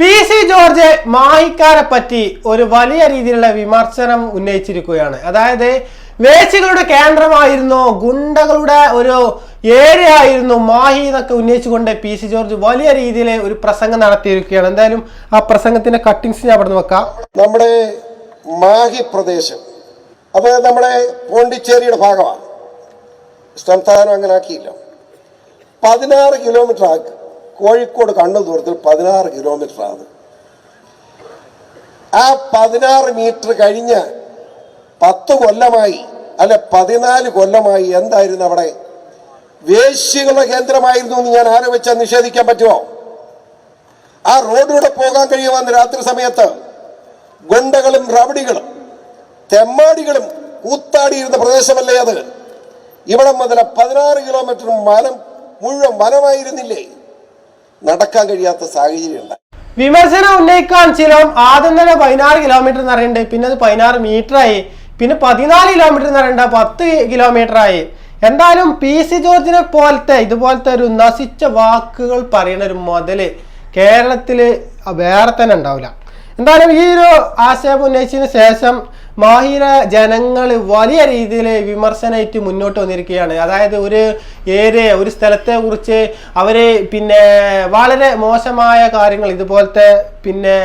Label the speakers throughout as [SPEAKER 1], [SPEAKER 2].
[SPEAKER 1] P C George മാഹിക്കാരെ പറ്റി ഒരു വലിയ രീതിയിലുള്ള വിമർശനം ഉന്നയിച്ചിരിക്കുകയാണ്. അതായത് വേശികളുടെ കേന്ദ്രമായിരുന്നു ഗുണ്ടകളുടെ ഒരു ഏരിയ ആയിരുന്നു മാഹി എന്നൊക്കെ ഉന്നയിച്ചുകൊണ്ട് പി സി ജോർജ് വലിയ രീതിയിൽ ഒരു പ്രസംഗം നടത്തിയിരിക്കുകയാണ്. എന്തായാലും ആ പ്രസംഗത്തിന്റെ കട്ടിങ്സ് ഞാൻ അവിടെ വെക്കാം.
[SPEAKER 2] നമ്മുടെ മാഹി പ്രദേശം അത് നമ്മുടെ പോണ്ടിച്ചേരിയുടെ ഭാഗമാണ്. സംസ്ഥാനം അങ്ങനെ ആക്കിയില്ല പതിനാറ് കിലോമീറ്റർ ആ കോഴിക്കോട് കണ്ണൂർ ദൂരത്തിൽ പതിനാറ് കിലോമീറ്റർ ആണ് ആ പതിനാറ് മീറ്റർ കഴിഞ്ഞ് പത്ത് കൊല്ലമായി അല്ലെ പതിനാല് കൊല്ലമായി എന്തായിരുന്നു അവിടെ? വേശ്യകളുടെ കേന്ദ്രമായിരുന്നു എന്ന് ഞാൻ ആരോപിച്ചാൽ നിഷേധിക്കാൻ പറ്റുമോ? ആ റോഡിലൂടെ പോകാൻ കഴിയുമെന്ന് രാത്രി സമയത്ത് ഗുണ്ടകളും റബടികളും തെമ്മാടികളും കൂത്താടിയിരുന്ന പ്രദേശമല്ലേ അത്? ഇവിടെ മുതൽ പതിനാറ് കിലോമീറ്റർ വനം മുഴുവൻ വനമായിരുന്നില്ലേ? നടക്കാൻ കഴിയാത്ത സാഹചര്യം
[SPEAKER 1] വിമർശനം ഉന്നയിക്കാൻ ചിലം ആദ്യം തന്നെ പതിനാറ് കിലോമീറ്റർ എന്ന് പിന്നെ അത് പതിനാറ് മീറ്റർ ആയി. പിന്നെ പതിനാല് കിലോമീറ്റർ എന്ന് പറയണ്ട പത്ത് കിലോമീറ്റർ ആയി. എന്തായാലും പി സി ജോർജിനെ പോലത്തെ ഇതുപോലത്തെ ഒരു നശിച്ച വാക്കുകൾ പറയുന്ന ഒരു മുതൽ കേരളത്തിൽ വേറെ തന്നെ ഉണ്ടാവില്ല. എന്തായാലും ഈ ഒരു ആശയം ഉന്നയിച്ചതിന് ശേഷം മാഹിയിലെ ജനങ്ങൾ വലിയ രീതിയിൽ വിമർശനമായിട്ട് മുന്നോട്ട് വന്നിരിക്കുകയാണ്. അതായത് ഒരു ഏരിയ ഒരു സ്ഥലത്തെ കുറിച്ച് അവർ പിന്നെ വളരെ മോശമായ കാര്യങ്ങൾ ഇതുപോലത്തെ പിന്നെ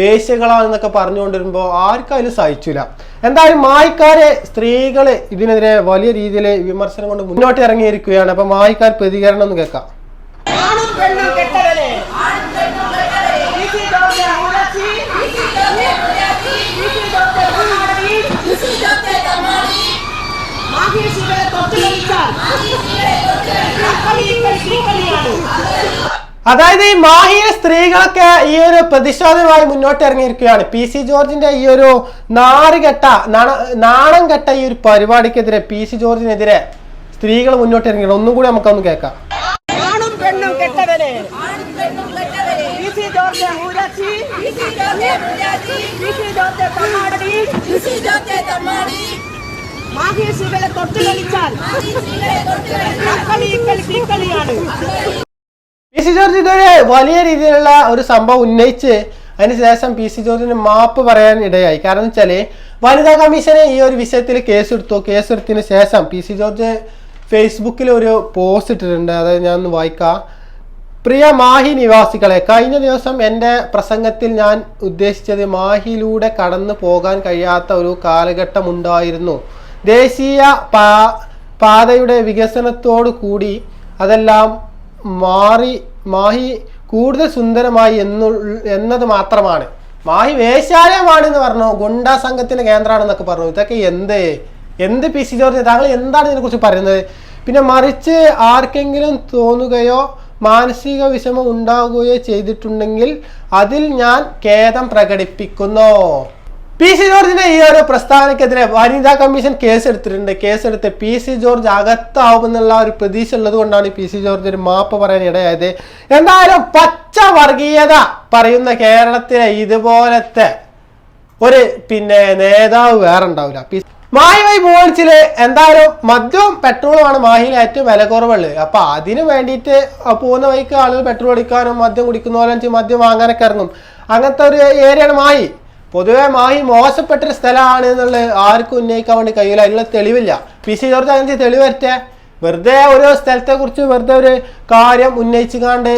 [SPEAKER 1] വേശ്യകളാണെന്നൊക്കെ പറഞ്ഞുകൊണ്ടിരുമ്പോൾ ആർക്കും അതിൽ സഹിച്ചില്ല എന്തായാലും മായിക്കാരെ സ്ത്രീകൾ ഇതിനെതിരെ വലിയ രീതിയിൽ വിമർശനം കൊണ്ട് മുന്നോട്ട് ഇറങ്ങിയിരിക്കുകയാണ്. അപ്പൊ മായിക്കാർ പ്രതികരണം ഒന്ന് കേൾക്കാം.
[SPEAKER 3] ആണും പെണ്ണും കെട്ടവനെ
[SPEAKER 1] അതായത് ഈ മാഹിയിലെ സ്ത്രീകളൊക്കെ ഈ ഒരു പ്രതിഷേധവുമായി മുന്നോട്ട് ഇറങ്ങിയിരിക്കുകയാണ്. പി സി ജോർജിന്റെ ഈ ഒരു നാറുകെട്ട നാണ- നാണം കെട്ട ഈ ഒരു പരിപാടിക്കെതിരെ പി സി ജോർജിനെതിരെ സ്ത്രീകൾ മുന്നോട്ട് ഇറങ്ങി ഒന്നും കൂടി നമുക്കൊന്ന് കേൾക്കാം.
[SPEAKER 3] ആണും പെണ്ണും ജോർജ് തീക്കളിയാണ്
[SPEAKER 1] പി സി ജോർജ് ഇതൊരു വലിയ രീതിയിലുള്ള ഒരു സംഭവം ഉന്നയിച്ച് അതിനുശേഷം പി സി ജോർജിന് മാപ്പ് പറയാൻ ഇടയായി. കാരണം വെച്ചാൽ വനിതാ കമ്മീഷനെ ഈ ഒരു വിഷയത്തിൽ കേസെടുത്തു. കേസെടുത്തതിന് ശേഷം പി സി ജോർജ് ഫേസ്ബുക്കിൽ ഒരു പോസ്റ്റ് ഇട്ടിട്ടുണ്ട്. അതായത് ഞാൻ ഒന്ന് വായിക്കാം. പ്രിയ മാഹി നിവാസികളെ കഴിഞ്ഞ ദിവസം എന്റെ പ്രസംഗത്തിൽ ഞാൻ ഉദ്ദേശിച്ചത് മാഹിയിലൂടെ കടന്നു പോകാൻ കഴിയാത്ത ഒരു കാലഘട്ടമുണ്ടായിരുന്നു ദേശീയ പാ പാതയുടെ വികസനത്തോടു കൂടി അതെല്ലാം മാറി മാഹി കൂടുതൽ സുന്ദരമായി എന്നു എന്നത് മാത്രമാണ്. മാഹി വേശ്യാലയമാണെന്ന് പറഞ്ഞു? ഗുണ്ടാ സംഘത്തിന്റെ കേന്ദ്രമാണെന്നൊക്കെ പറഞ്ഞു? ഇതൊക്കെ എന്ത്? എന്ത് പി സി ജോർജ്? താങ്കൾ എന്താണ് ഇതിനെക്കുറിച്ച് പറയുന്നത്? പിന്നെ മറിച്ച് ആർക്കെങ്കിലും തോന്നുകയോ മാനസിക വിഷമം ഉണ്ടാകുകയോ ചെയ്തിട്ടുണ്ടെങ്കിൽ അതിൽ ഞാൻ ഖേദം പ്രകടിപ്പിക്കുന്നു. പി സി ജോർജിന്റെ ഈ ഒരു പ്രസ്ഥാനക്കെതിരെ വനിതാ കമ്മീഷൻ കേസെടുത്തിട്ടുണ്ട്. കേസെടുത്ത് പി സി ജോർജ് അകത്താവുമെന്നുള്ള ഒരു പ്രതീക്ഷ ഉള്ളത് കൊണ്ടാണ് പി സി ജോർജ് ഒരു മാപ്പ് പറയാൻ ഇടയായത്. എന്തായാലും പച്ച വർഗീയത പറയുന്ന കേരളത്തിലെ ഇതുപോലത്തെ ഒരു പിന്നെ നേതാവ് വേറെ ഉണ്ടാവില്ല മാഹിയായി മോഹിച്ചിൽ എന്തായാലും മദ്യവും പെട്രോളുമാണ് മാഹിയിൽ ഏറ്റവും വില കുറവുള്ളത് അപ്പൊ അതിന് വേണ്ടിയിട്ട് പോകുന്ന വഴിക്ക് ആളുകൾ പെട്രോൾ അടിക്കാനും മദ്യം കുടിക്കുന്ന പോലെ മദ്യം വാങ്ങാനൊക്കെ ഇറങ്ങും. അങ്ങനത്തെ ഒരു ഏരിയയാണ് മാഹി. പൊതുവെ മാഹി മോശപ്പെട്ടൊരു സ്ഥലമാണ് എന്നുള്ളത് ആർക്കും ഉന്നയിക്കാൻ വേണ്ടി കഴിയില്ല. അതിനുള്ള തെളിവില്ല. പി സി ജോർജ് അങ്ങനത്തെ തെളിവ് വരട്ടെ. വെറുതെ ഓരോ സ്ഥലത്തെ കുറിച്ച് വെറുതെ ഒരു കാര്യം ഉന്നയിച്ചുകാണ്ട്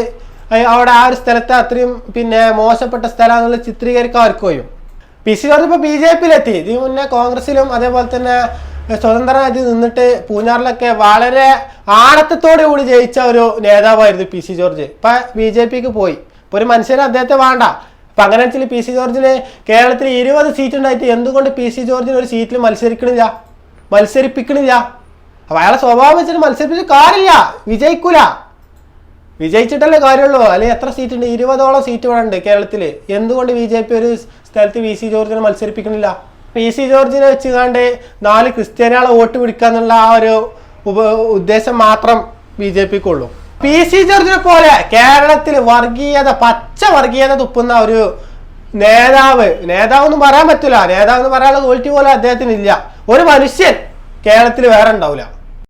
[SPEAKER 1] അവിടെ ആ ഒരു സ്ഥലത്തെ അത്രയും പിന്നെ മോശപ്പെട്ട സ്ഥലമാണെന്നുള്ള ചിത്രീകരിക്കാൻ ആർക്കും കഴിയും. പി സി ജോർജ് ഇപ്പോൾ ബി ജെ പിയിലെത്തി. ഇതിന് മുന്നേ കോൺഗ്രസിലും അതേപോലെ തന്നെ സ്വതന്ത്രനായിട്ട് നിന്നിട്ട് പൂഞ്ഞാറിലൊക്കെ വളരെ ആണത്തത്തോടു കൂടി ജയിച്ച ഒരു നേതാവായിരുന്നു പി സി ജോർജ്. ഇപ്പൊ ബി ജെ പിക്ക് പോയി. ഇപ്പൊ ഒരു മനുഷ്യന് അദ്ദേഹത്തെ വേണ്ട. അപ്പൊ അങ്ങനെ വെച്ചാൽ പി സി ജോർജിന് കേരളത്തിൽ ഇരുപത് സീറ്റ് ഉണ്ടായിട്ട് എന്തുകൊണ്ട് പി സി ജോർജിന് ഒരു സീറ്റിൽ മത്സരിക്കണില്ല? മത്സരിപ്പിക്കണില്ല? അപ്പൊ അയാളെ സ്വഭാവം വെച്ചിട്ട് മത്സരിപ്പിച്ച് കാര്യമില്ല. വിജയിക്കൂല. വിജയിച്ചിട്ടല്ലേ കാര്യമുള്ളൂ. അല്ലെങ്കിൽ എത്ര സീറ്റ് ഉണ്ട് ഇരുപതോളം സീറ്റ് ഇവിടെ ഉണ്ട് കേരളത്തിൽ എന്തുകൊണ്ട് ബി ജെ പി ഒരു സ്ഥലത്ത് വി സി ജോർജിനെ മത്സരിപ്പിക്കണില്ല? പി സി ജോർജിനെ വെച്ചുകാണ്ട് നാല് ക്രിസ്ത്യാനികളെ വോട്ട് പിടിക്കാന്നുള്ള ആ ഒരു ഉപ ഉദ്ദേശം മാത്രം ബി ജെ പിക്കുള്ളൂ. പി സി ജോർജിനെ പോലെ കേരളത്തിൽ വർഗീയത പച്ച വർഗീയത തുപ്പുന്ന ഒരു നേതാവ് നേതാവ് ഒന്നും പറയാൻ പറ്റില്ല നേതാവ് എന്ന് പറയാനുള്ള ക്വാളിറ്റി പോലെ അദ്ദേഹത്തിന് ഇല്ല. ഒരു മനുഷ്യൻ കേരളത്തിൽ വേറെ ഉണ്ടാവില്ല